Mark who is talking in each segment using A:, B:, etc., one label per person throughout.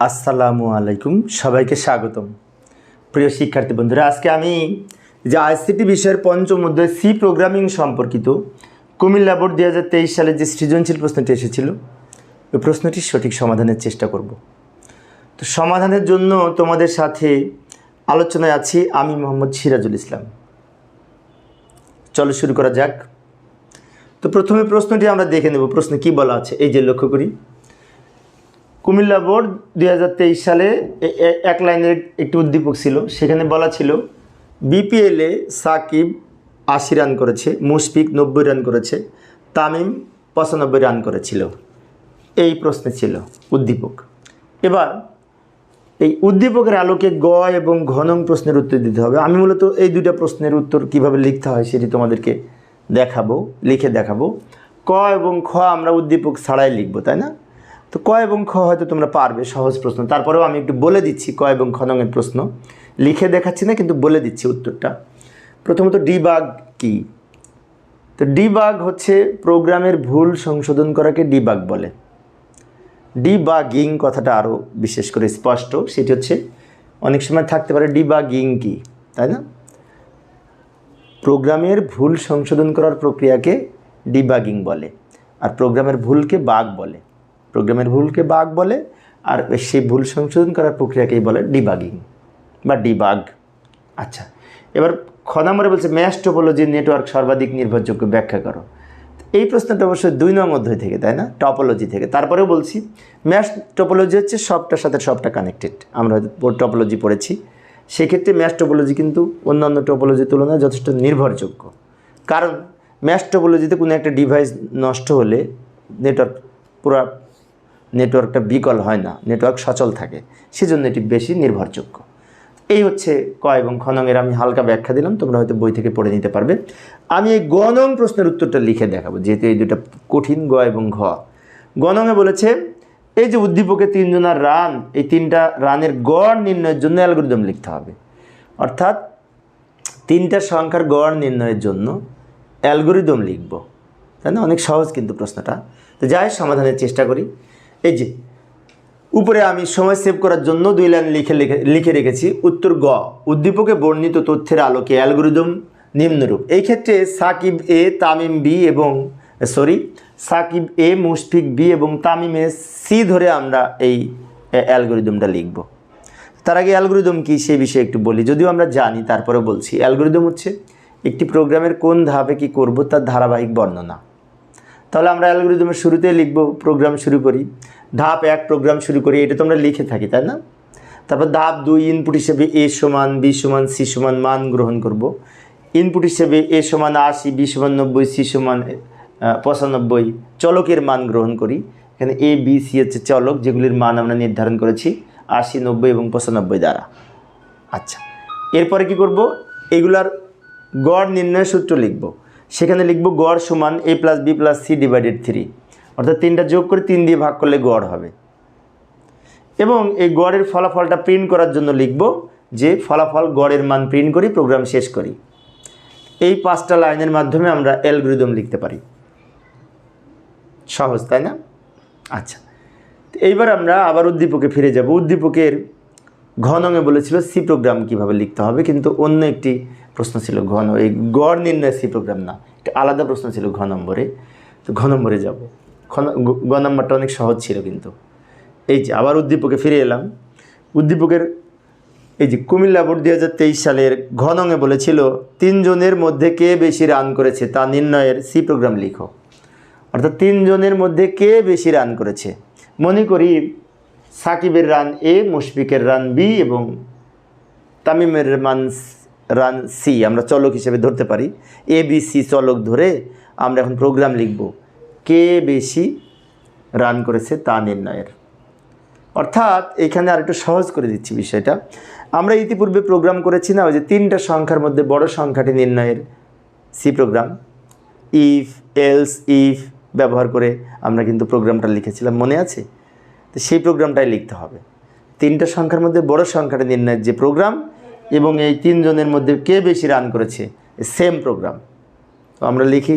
A: আসসালামু আলাইকুম, সবাইকে স্বাগতম। প্রিয় শিক্ষার্থী বন্ধুরা, আজকে আমি যে আইসিটি বিষয়ের পঞ্চম অধ্যায় সি প্রোগ্রামিং সম্পর্কিত কুমিল্লা বোর্ড দু হাজার তেইশ সালে যে সৃজনশীল প্রশ্নটি এসেছিল, ওই প্রশ্নটির সঠিক সমাধানের চেষ্টা করব। তো সমাধানের জন্য তোমাদের সাথে আলোচনায় আছি আমি মোহাম্মদ সিরাজুল ইসলাম। চলো শুরু করা যাক। তো প্রথমে প্রশ্নটি আমরা দেখে নেব, প্রশ্ন কি বলা আছে? এই যে লক্ষ্য করি। কুমিল্লা বোর্ড দুই হাজার তেইশ সালে এক লাইনের একটি উদ্দীপক ছিল। সেখানে বলা ছিল, বিপিএলে সাকিব আশি রান করেছে, মুশফিক নব্বই রান করেছে, তামিম পঁচানব্বই রান করেছিল। এই প্রশ্নে ছিল উদ্দীপক। এবার, এই উদ্দীপকের আলোকে গ এবং ঘনং প্রশ্নের উত্তর দিতে হবে। আমি মূলত এই দুইটা প্রশ্নের উত্তর কীভাবে লিখতে হয় সেটি তোমাদেরকে দেখাবো, লিখে দেখাবো। ক এবং খ আমরা উদ্দীপক ছাড়াই লিখব, তাই না? তো ক এবং খ হয়তো তোমরা পারবে, সহজ প্রশ্ন। তারপরেও আমি একটু বলে দিচ্ছি ক এবং খ নংয়ের প্রশ্ন। লিখে দেখাচ্ছি না, কিন্তু বলে দিচ্ছি উত্তরটা। প্রথমত ডিবাগ কি? তো ডিবাগ হচ্ছে প্রোগ্রামের ভুল সংশোধন করাকে ডিবাগ বলে। ডিবাগিং কথাটা আরও বিশেষ করে স্পষ্ট। সেটি হচ্ছে, অনেক সময় থাকতে পারে ডিবাগিং কি, তাই না? প্রোগ্রামের ভুল সংশোধন করার প্রক্রিয়াকে ডিবাগিং বলে, আর প্রোগ্রামের ভুলকে বাগ বলে। প্রোগ্রামের ভুলকে বাগ বলে, আর সেই ভুল সংশোধন করার প্রক্রিয়াকেই বলে ডিবাগিং বা ডিবাগ। আচ্ছা এবার খ নম্বরে বলছে, ম্যাশ টোপোলজি নেটওয়ার্ক সর্বাধিক নির্ভরযোগ্য, ব্যাখ্যা করো। এই প্রশ্নটা অবশ্যই দুই নং অধ্যায় থেকে, তাই না? টপোলজি থেকে। তারপরেও বলছি, ম্যাশ টোপোলজি হচ্ছে সবটার সাথে সবটা কানেক্টেড। আমরা টপোলজি পড়েছি। সেক্ষেত্রে ম্যাশ টোপোলজি কিন্তু অন্যান্য টোপোলজির তুলনায় যথেষ্ট নির্ভরযোগ্য। কারণ ম্যাশ টোপোলজিতে কোনো একটা ডিভাইস নষ্ট হলে, নেটওয়ার্ক পুরো নেটওয়ার্কটা বিকল হয় না, নেটওয়ার্ক সচল থাকে, সেজন্য এটি বেশি নির্ভরযোগ্য। এই হচ্ছে ক এবং খনংয়ের আমি হালকা ব্যাখ্যা দিলাম, তোমরা হয়তো বই থেকে পড়ে নিতে পারবে। আমি এই গণং প্রশ্নের উত্তরটা লিখে দেখাবো, যেহেতু এই দুটা কঠিন গ এবং ঘ। গণঙে বলেছে, এই যে উদ্দীপকে তিনজনের রান, এই তিনটা রানের গড় নির্ণয়ের জন্য অ্যালগোরিদম লিখতে হবে। অর্থাৎ তিনটা সংখ্যার গড় নির্ণয়ের জন্য অ্যালগোরিদম লিখব। তাই না? অনেক সহজ কিন্তু প্রশ্নটা। তো যাই সমাধানের চেষ্টা করি। এই যে, উপরে আমি সময় সেভ করার জন্য দুই লাইন লিখে লিখে রেখেছি, উত্তর গ, উদ্দীপকে বর্ণিত তথ্যের আলোকে অ্যালগোরিদম নিম্নরূপ। এই ক্ষেত্রে সাকিব এ, তামিম বি এবং sorry Shakib A, Mushfiq B এবং তামিম এ সি ধরে আমরা এই অ্যালগোরিদমটা লিখব। তার আগে অ্যালগোরিদম কী সে বিষয়ে একটু বলি। যদিও আমরা জানি তারপরে বলছি। অ্যালগোরিদম হচ্ছে, একটি প্রোগ্রামের কোন ধাপে কি করব তার ধারাবাহিক বর্ণনা। তাহলে আমরা অ্যালগোরিদমের শুরুতে লিখব প্রোগ্রাম শুরু করি। ধাপ এক প্রোগ্রাম শুরু করি, এটা তো আমরা লিখে থাকি, তাই না? তারপর ধাপ দুই ইনপুট হিসেবে এ সমান, বি সমান, সি সমান মান গ্রহণ করব। ইনপুট হিসেবে এ সমান আশি, বি সমান নব্বই, সি সমান পঁচানব্বই চলকের মান গ্রহণ করি। এখানে এ, বি, সি হচ্ছে চলক, যেগুলির মান আমরা নির্ধারণ করেছি আশি, নব্বই এবং পঁচানব্বই দ্বারা। আচ্ছা এরপরে কি করব? এগুলার গড় নির্ণয় সূত্র লিখব। সেখানে লিখব গড় সমান A plus B plus C divided three অর্থাৎ তিনটা যোগ করে তিন দিয়ে ভাগ করলে গড় হবে। এবং এই গড়ের ফলাফলটা প্রিন্ট করার জন্য লিখব যে ফলাফল গড়ের মান প্রিন্ট করি প্রোগ্রাম শেষ করি। এই পাঁচটা লাইনের মাধ্যমে আমরা অ্যালগোরিদম লিখতে পারি। সহজ, তাই না? আচ্ছা এইবার আমরা আবার উদ্দীপকে ফিরে যাব। উদ্দীপকের ঘনঙে বলেছিল সি প্রোগ্রাম কীভাবে লিখতে হবে, কিন্তু অন্য একটি প্রশ্ন ছিল ঘন। এই গড় নির্ণয় সি প্রোগ্রাম না। একটা আলাদা প্রশ্ন ছিল ঘ নম্বরে। তো ঘ নম্বরে যাব। গ নম্বরটা অনেক সহজ ছিল কিন্তু। এই যে আবার উদ্দীপকে ফিরে এলাম। উদ্দীপকের এই যে কুমিল্লা বোর্ড দুই হাজার তেইশ সালের ঘনঙে বলেছিল, তিনজনের মধ্যে কে বেশি রান করেছে তা নির্ণয়ের সি প্রোগ্রাম লিখো। অর্থাৎ তিনজনের মধ্যে কে বেশি রান করেছে? মনে করি সাকিবের রান এ মুশফিকের রান বি এবং তামিমের মান রান সি আমরা চলক হিসেবে ধরতে পারি। এ বি সি চলক ধরে আমরা এখন প্রোগ্রাম লিখব। কে বেশি রান করেছে তা নির্ণয়ের। অর্থাৎ এখানে আর একটু সহজ করে দিচ্ছি বিষয়টা। আমরা ইতিপূর্বে প্রোগ্রাম করেছি না, ওই যে তিনটা সংখ্যার মধ্যে বড় সংখ্যাটি নির্ণয়ের C program if else if ব্যবহার করে আমরা কিন্তু প্রোগ্রামটা লিখেছিলাম, মনে আছে? তো সেই প্রোগ্রামটাই লিখতে হবে। তিনটা সংখ্যার মধ্যে বড় সংখ্যাটি নির্ণয়ের যে প্রোগ্রাম এবং এই তিনজনের মধ্যে কে বেশি রান করেছে? সেম প্রোগ্রাম তো আমরা লিখি,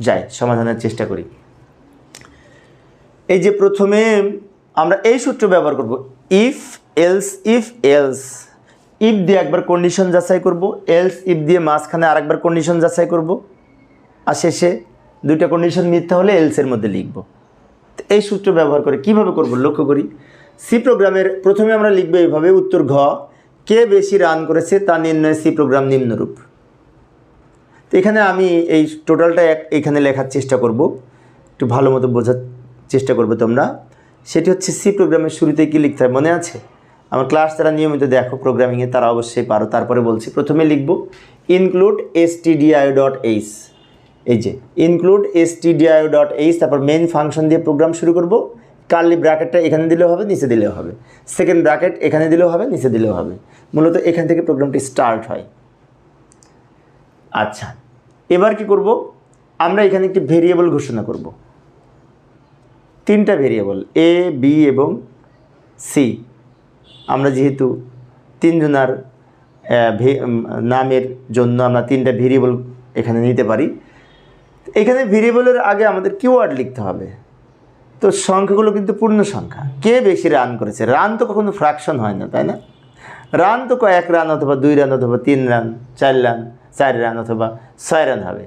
A: যাই, সমাধানের চেষ্টা করি। এই যে প্রথমে আমরা এই সূত্র ব্যবহার করব if else if else if দিয়ে একবার কন্ডিশন যাচাই করব এলস ইফ দিয়ে মাঝখানে আরেকবার কন্ডিশন যাচাই করব। আর শেষে দুইটা কন্ডিশন মিথ্যা হলে এলসের মধ্যে লিখব। এই সূত্র ব্যবহার করে কীভাবে করব লক্ষ্য করি? সি প্রোগ্রামের প্রথমে আমরা লিখব এইভাবে, উত্তর ঘ। কে বেশি রান করেছে তা নির্ণয় সি প্রোগ্রাম নিম্নরূপ। তো এখানে আমি এই টোটালটা এক- এখানে লেখার চেষ্টা করব। একটু ভালো মতো বোঝার চেষ্টা করবে তোমরা। সেটি হচ্ছে সি প্রোগ্রামের শুরুতে কি লিখতে হয় মনে আছে? আমার ক্লাস যারা নিয়মিত দেখো প্রোগ্রামিংয়ে তারা অবশ্যই পারো। তারপরে বলছি, প্রথমে লিখব include stdio dot H এই যে include stdio dot H তারপর মেন ফাংশন দিয়ে প্রোগ্রাম শুরু করব। কার্লি ব্র্যাকেটটা এখানে দিলেও হবে, নিচে দিলেও হবে। সেকেন্ড ব্র্যাকেট এখানে দিলেও হবে, নিচে দিলেও হবে। মূলত এখান থেকে প্রোগ্রামটি স্টার্ট হয়। আচ্ছা এবার কি করব? আমরা এখানে একটি ভেরিয়েবল ঘোষণা করব। তিনটা ভেরিয়েবল এ বি এবং সি আমরা যেহেতু তিনজনার নামের জন্য আমরা তিনটা ভেরিয়েবল এখানে নিতে পারি। এখানে ভেরিয়েবলের আগে আমাদের কিওয়ার্ড লিখতে হবে। তো সংখ্যাগুলো কিন্তু পূর্ণ সংখ্যা। কে বেশি রান করেছে? রান তো কখনো ফ্র্যাকশন হয় না, তাই না? রান তো কয়েক রান অথবা দুই রান অথবা তিন রান চার রান চার রান অথবা ছয় রান হবে।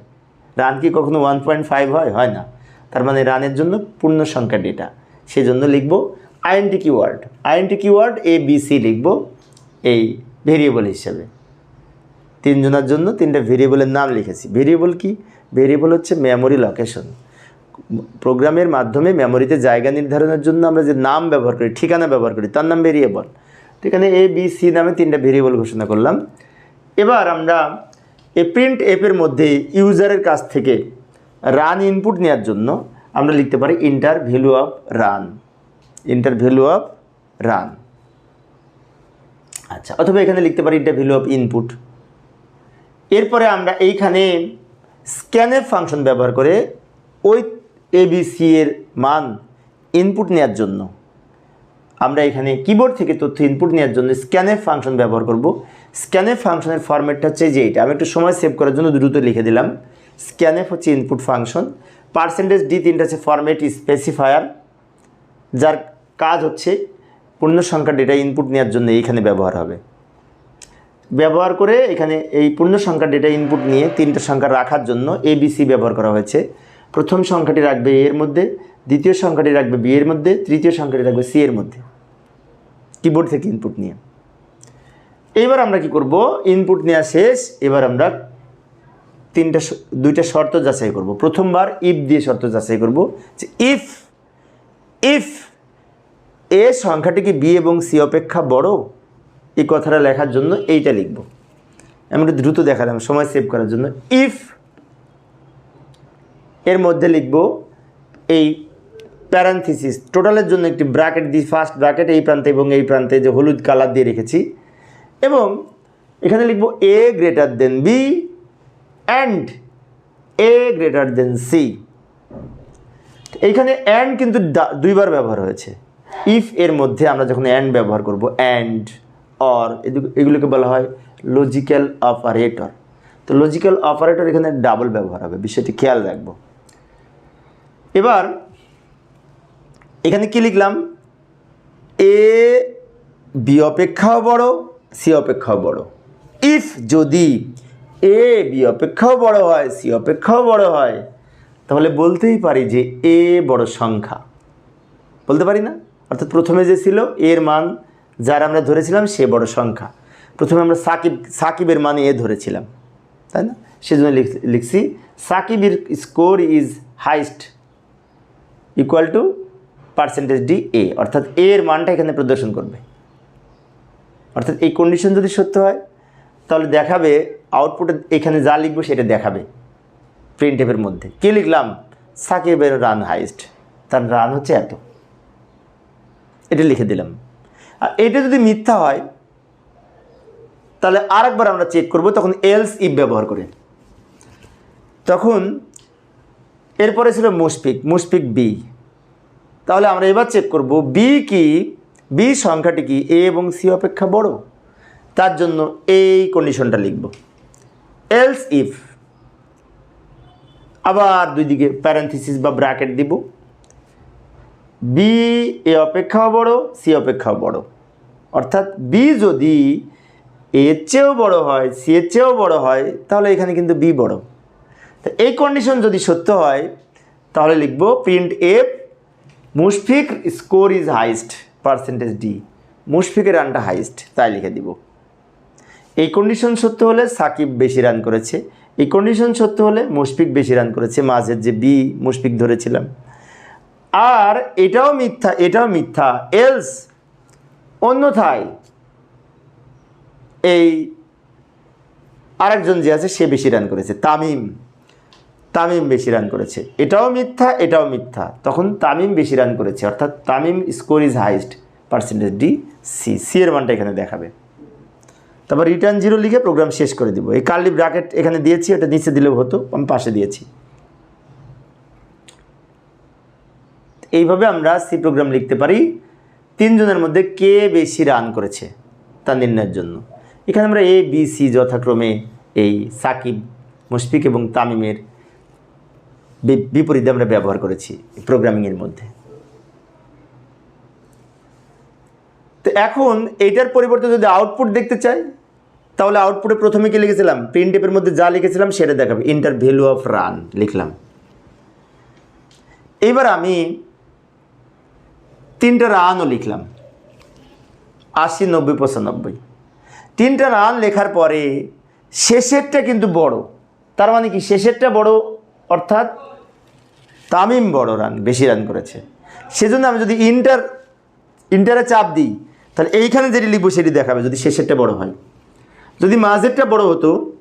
A: রান কি কখনো ওয়ান পয়েন্ট ফাইভ হয়? হয় না। তার মানে রানের জন্য পূর্ণ সংখ্যা ডেটা সেই জন্য লিখব INT keyword INT keyword A B C লিখব এই ভেরিয়েবল হিসেবে। তিনজনের জন্য তিনটা ভেরিয়েবলের নাম লিখেছি। ভেরিয়েবল কি? ভেরিয়েবল হচ্ছে মেমোরি লোকেশন প্রোগ্রামের মাধ্যমে মেমোরিতে জায়গা নির্ধারণের জন্য আমরা যে নাম ব্যবহার করি, ঠিকানা ব্যবহার করি, তার নাম ভেরিয়েবল তো এখানে এ বি সি নামে তিনটা ভেরিয়েবল ঘোষণা করলাম। এবার আমরা এই প্রিন্ট অ্যাপের মধ্যে ইউজারের কাছ থেকে রান ইনপুট নেওয়ার জন্য আমরা লিখতে পারি enter value of run enter value of run আচ্ছা অথবা এখানে লিখতে পারি ইন্টার ভ্যালু অফ ইনপুট এরপরে আমরা এইখানে স্ক্যানের ফাংশন ব্যবহার করে ওই এবিসি এর মান ইনপুট নেওয়ার জন্য। আমরা এখানে কিবোর্ড থেকে তথ্য ইনপুট নেওয়ার জন্য স্ক্যানের ফাংশন ব্যবহার করব। স্ক্যানের ফাংশনের ফরম্যাটটা হচ্ছে যে এইটা আমি একটু সময় সেভ করার জন্য দ্রুত লিখে দিলাম। স্ক্যানএফ হচ্ছে ইনপুট ফাংশন পার্সেন্টেজ ডি তিনটা হচ্ছে ফরম্যাট স্পেসিফায়ার যার কাজ হচ্ছে পূর্ণ সংখ্যা ডেটা ইনপুট নেওয়ার জন্য এইখানে ব্যবহার হবে। ব্যবহার করে এখানে এই পূর্ণ সংখ্যা ডেটা ইনপুট নিয়ে তিনটা সংখ্যা রাখার জন্য এবিসি ব্যবহার করা হয়েছে। প্রথম সংখ্যাটি রাখবে এর মধ্যে, দ্বিতীয় সংখ্যাটি রাখবে বি এর মধ্যে, তৃতীয় সংখ্যাটি রাখবে সি এর মধ্যে। কিবোর্ড থেকে ইনপুট নিয়ে। এইবার আমরা কি করব? ইনপুট নেওয়া শেষ, এবার আমরা তিনটা দুইটা শর্ত যাচাই করব। প্রথমবার ইফ দিয়ে শর্ত যাচাই করব যে ইফ ইফ এ সংখ্যাটি কি বি এবং সি অপেক্ষা বড়, এই কথাটা লেখার জন্য এইটা লিখব। আমি দ্রুত দেখালাম, সময় সেভ করার জন্য। ইফ মধ্যে লিখব এই প্যারান্থিসিস টোটালের জন্য একটি ব্র্যাকেট দিই ফার্স্ট ব্র্যাকেট এই প্রান্তে এবং এই প্রান্তে যে হলুদ কালার দিয়ে রেখেছি। এবং এখানে লিখব A greater than B and A greater than C এইখানে অ্যান্ড কিন্তু দুইবার ব্যবহার হয়েছে। ইফ এর মধ্যে আমরা যখন অ্যান্ড ব্যবহার করব অ্যান্ড অর এগুলোকে বলা হয় লজিক্যাল অপারেটর তো লজিক্যাল অপারেটর এখানে ডাবল ব্যবহার হবে, বিষয়টি খেয়াল রাখব। এবার এখানে কি লিখলাম? এ, বি অপেক্ষাও বড়, সি অপেক্ষাও বড়। ইফ যদি এ, বি অপেক্ষাও বড় হয়, সি অপেক্ষাও বড় হয়, তাহলে বলতেই পারি যে এ বড় সংখ্যা। বলতে পারি না? অর্থাৎ প্রথমে যে ছিল, এর মান যার আমরা ধরেছিলাম, সে বড় সংখ্যা। প্রথমে আমরা সাকিব, সাকিবের মান এ ধরেছিলাম। তাই না? সেজন্য লিখ- লিখছি, সাকিবের score is highest equal to percentage D A অর্থাৎ এ এর মানটা এখানে প্রদর্শন করবে। অর্থাৎ এই কন্ডিশন যদি সত্য হয়, তাহলে দেখাবে আউটপুটে এখানে যা লিখব সেটা দেখাবে প্রিন্ট টেপের মধ্যে। কী লিখলাম? সাকিবের রান হাইস্ট তার রান হচ্ছে এত। এটা লিখে দিলাম। আর এটা যদি মিথ্যা হয়, তাহলে আরেকবার আমরা চেক করব, তখন এলস ইফ ব্যবহার করে। তখন এরপরে ছিল মুশফিক মুশফিক বি। তাহলে আমরা এবার চেক করব, বি কি? বি সংখ্যাটি কি? এ এবং সি অপেক্ষা বড়? তার জন্য এই কন্ডিশনটা লিখব। এলস ইফ আবার দুই দিকে প্যারেন্থিসিস বা ব্র্যাকেট দিব। বি এ অপেক্ষাও বড়, সি অপেক্ষাও বড়। অর্থাৎ বি যদি এর চেয়েও বড় হয়, সি এর চেয়েও বড় হয়, তাহলে এখানে কিন্তু বি বড়। এই কন্ডিশন যদি সত্য হয়, তাহলে লিখব print F Mushfiq score is highest percentage D মুশফিকের রানটা হাইস্ট তাই লিখে দিব। এই কন্ডিশন সত্য হলে সাকিব বেশি রান করেছে, এই কন্ডিশন সত্য হলে মুশফিক বেশি রান করেছে, মাঝের যে বি মুশফিক ধরেছিলাম। আর এটাও মিথ্যা এটাও মিথ্যা এলস অন্যথায় এই আরেকজন যে আছে, সে বেশি রান করেছে, তামিম। তামিম বেশি রান করেছে। এটাও মিথ্যা এটাও মিথ্যা। তখন তামিম বেশি রান করেছে। অর্থাৎ Tamim score is highest percentage D C C এর মানটা এখানে দেখাবে। তারপর রিটার্ন জিরো লিখে প্রোগ্রাম শেষ করে দিব। এই কার্লি ব্র্যাকেট এখানে দিয়েছি, ওটা নিচে দিলেও হতো, আমি পাশে দিয়েছি। এইভাবে আমরা সি প্রোগ্রাম লিখতে পারি। তিনজনের মধ্যে কে বেশি রান করেছে তা নির্ণয়ের জন্য। এখানে আমরা এ বি সি যথাক্রমে এই সাকিব, মুশফিক এবং তামিমের বিপরীতে আমরা ব্যবহার করেছি প্রোগ্রামিংয়ের মধ্যে। তো এখন এইটার পরিবর্তে যদি আউটপুট দেখতে চাই, তাহলে আউটপুটে প্রথমে কি লিখেছিলাম? প্রিন্ট টেপের মধ্যে যা লিখেছিলাম সেটা দেখাবে। ইন্টার ভ্যালু অফ রান লিখলাম। এবার আমি তিনটা রানও লিখলাম। আশি, নব্বই, পঁচানব্বই। তিনটা রান লেখার পরে শেষেরটা কিন্তু বড়। তার মানে কি? শেষেরটা বড় অর্থাৎ তামিম বড় রান, বেশি রান করেছে। সেজন্য আমি যদি ইন্টার, ইন্টারে চাপ দিই, তাহলে এইখানে যেটি লিখব সেটি দেখাবে, যদি শেষেরটা বড় হয়। যদি মাঝেরটা বড় হতো,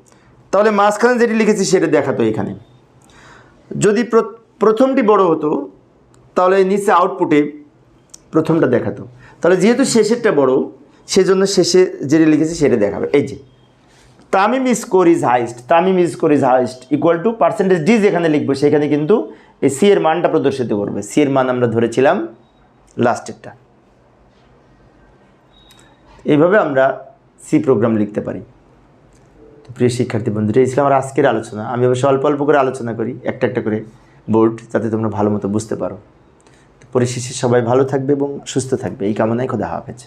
A: তাহলে মাঝখানে যেটি লিখেছি সেটা দেখাতো এখানে। যদি প্রথমটি বড় হতো, তাহলে নিচে আউটপুটে প্রথমটা দেখাতো। তাহলে যেহেতু শেষেরটা বড়, সেজন্য শেষে যেটা লিখেছি সেটা দেখাবে। এই যে। Tamim score is highest Tamim score is highest equal to percentage D যেখানে লিখব, সেখানে কিন্তু এই সি এর মানটা প্রদর্শিত করবে। সি এর মান আমরা ধরেছিলাম লাস্টেরটা এইভাবে আমরা সি প্রোগ্রাম লিখতে পারি। তো প্রিয় শিক্ষার্থী বন্ধুরা, এই ছিল আমার আজকের আলোচনা। আমি অবশ্য অল্প অল্প করে আলোচনা করি, একটা একটা করে বোর্ড যাতে তোমরা ভালো মতো বুঝতে পারো। পরিশেষে সবাই ভালো থাকবে এবং সুস্থ থাকবে। এই কামনায় খোদা হাফেজ।